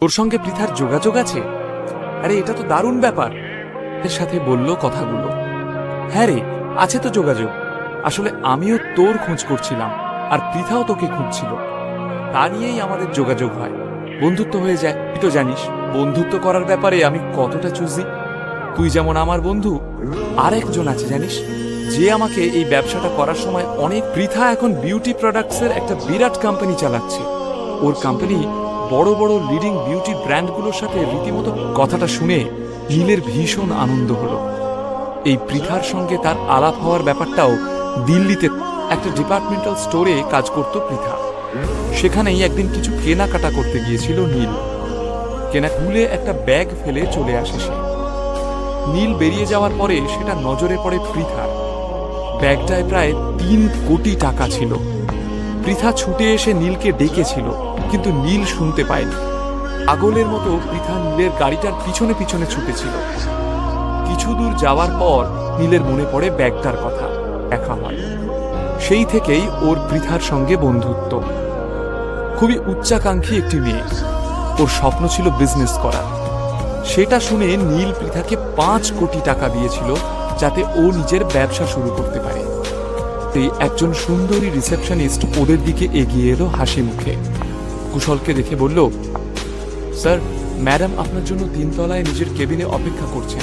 তোর সঙ্গে পৃথার যোগাযোগ আছে? আরে, এটা তো দারুণ ব্যাপার। এর সাথে বলল কথাগুলো। হ্যাঁ রে, আছে তো যোগাযোগ। আসলে আমিও তোর খোঁজ করছিলাম, আর পৃথাও তোকে খুঁজছিল। তা নিয়েই আমাদের যোগাযোগ হয়। বন্ধুত্ব হয়ে যায়, তুই তো জানিস, বন্ধুত্ব করার ব্যাপারে আমি কতটা চুজি। তুই যেমন আমার বন্ধু, আর একজন আছে, জানিস? যে আমাকে এই ব্যবসাটা করার সময় অনেক পৃথা এখন বিউটি প্রোডাক্টসের একটা বিরাট কোম্পানি চালাচ্ছে। ওর কোম্পানি বড় বড় লিডিং বিউটি ব্র্যান্ডগুলোর সাথে রীতিমতো কথাটা শুনে নীলের ভীষণ আনন্দ হলো। এই পৃথার সঙ্গে তার আলাপ হওয়ার ব্যাপারটাও দিল্লিতে একটা ডিপার্টমেন্টাল স্টোরে কাজ করত পৃথা। সেখানেই একদিন কিছু কেনাকাটা করতে গিয়েছিল নীল। কেনা খুলে একটা ব্যাগ ফেলে চলে আসে সে। নীল বেরিয়ে যাওয়ার পরে সেটা নজরে পড়ে পৃথার। ব্যাগটায় প্রায় তিন কোটি টাকা ছিল। পৃথা ছুটে এসে নীলকে ডেকেছিল, কিন্তু নীল শুনতে পায়নি। আগলের মতো পৃথা নীলের গাড়িটার পিছনে পিছনে ছুটেছিল। কিছু দূর যাওয়ার পর নীলের মনে পড়ে ব্যাগটার কথা, দেখা হয়। সেই থেকেই ওর পৃথার সঙ্গে বন্ধুত্ব। খুবই উচ্চাকাঙ্ক্ষী একটি মেয়ে। ওর স্বপ্ন ছিল বিজনেস করা। সেটা শুনে নীল পৃথাকে পাঁচ কোটি টাকা দিয়েছিল, যাতে ও নিজের ব্যবসা শুরু করতে পারে। এই একজন সুন্দরী রিসেপশনিস্ট ওদের দিকে এগিয়ে এলো হাসি মুখে। কুশলকে দেখে বলল, স্যার, ম্যাডাম আপনার জন্য তিনতলায় নিজের কেবিনে অপেক্ষা করছেন।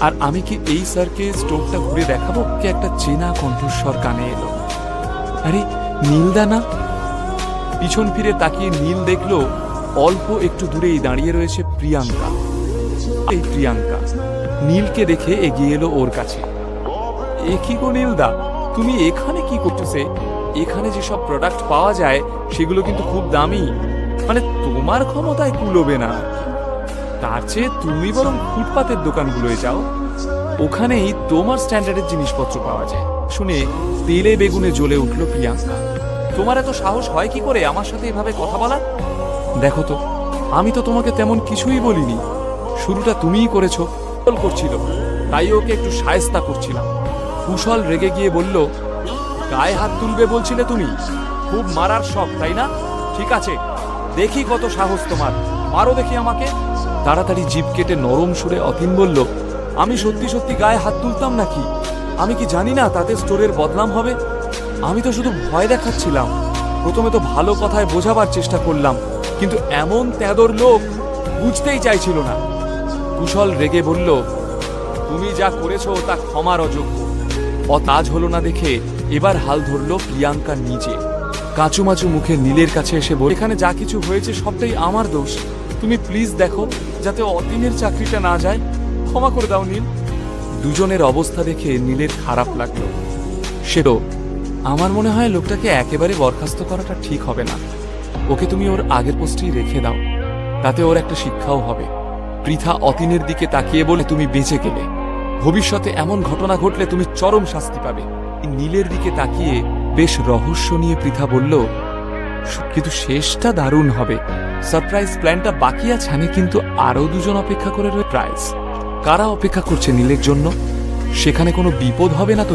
আর আমি কি এই স্যারকে স্টোভটা ঘুরে দেখাবো? কি একটা চেনা কণ্ঠস্বর কানে এলো। আরে নীলদা না পিছন ফিরে তাকিয়ে নীল দেখল, অল্প একটু দূরেই দাঁড়িয়ে রয়েছে প্রিয়াঙ্কা। এই প্রিয়াঙ্কা। নীলকে দেখে এগিয়ে এলো ওর কাছে। এ কি গো নীলদা? তুমি এখানে কি করতেছে? এখানে যেসব প্রোডাক্ট পাওয়া যায়, সেগুলো কিন্তু খুব দামি। মানে তোমার ক্ষমতায় কুলোবে না। তার চেয়ে তুমি বরং ফুটপাতের দোকানগুলোয় যাও। ওখানেই তোমার স্ট্যান্ডার্ডের জিনিসপত্র পাওয়া যায়। শুনে তেলে বেগুনে জ্বলে উঠল প্রিয়াঙ্কা। তোমার এত সাহস হয় কি করে আমার সাথে এভাবে কথা বলা দেখো তো, আমি তো তোমাকে তেমন কিছুই বলিনি। শুরুটা তুমিই করেছ। করছিল। তাই ওকে একটু সায়স্তা করছিলাম। কুশল রেগে গিয়ে বলল, গায়ে হাত তুলবে বলছিলে তুমি? খুব মারার শখ, তাই না? ঠিক আছে, দেখি কত সাহস তোমার। মারো দেখি আমাকে। তাড়াতাড়ি জিভ কেটে নরম সুরে অতীন বলল, আমি সত্যি সত্যি গায়ে হাত তুলতাম নাকি? আমি কি জানি না তাতে স্টোরের বদনাম হবে? আমি তো শুধু ভয় দেখাচ্ছিলাম। প্রথমে তো ভালো কথায় বোঝাবার চেষ্টা করলাম, কিন্তু এমন তেদর লোক বুঝতেই চাইছিল না। কুশল রেগে বলল, তুমি যা করেছ তা ক্ষমার অযোগ্য। অতাজ হলো না দেখে এবার হাল ধরলো প্রিয়াঙ্কা নিজে। কাঁচুমাচু মুখে নীলের কাছে এসে বল, এখানে যা কিছু হয়েছে সবটাই আমার দোষ। তুমি প্লিজ দেখো, যাতে অতীনের চাকরিটা না যায়। ক্ষমা করে দাও নীল। দুজনের অবস্থা দেখে নীলের খারাপ লাগল। সেও আমার মনে হয় লোকটাকে একেবারে বরখাস্ত করাটা ঠিক হবে না। ওকে তুমি ওর আগের পোস্টেই রেখে দাও। তাতে ওর একটা শিক্ষাও হবে। পৃথা অতীনের দিকে তাকিয়ে বলে, তুমি বেঁচে গেলে। ভবিষ্যতে এমন ঘটনা ঘটলে তুমি চরম শাস্তি পাবে। নীলের দিকে তাকিয়ে বেশ রহস্য নিয়ে পৃথা বলল কিন্তু শেষটা দারুণ হবে। সারপ্রাইজ প্ল্যানটা বাকি আছে কিন্তু আরও দুজন অপেক্ষা করে রয়ে প্রাইজ। কারা অপেক্ষা করছে নীলের জন্য? সেখানে কোনো বিপদ হবে না তো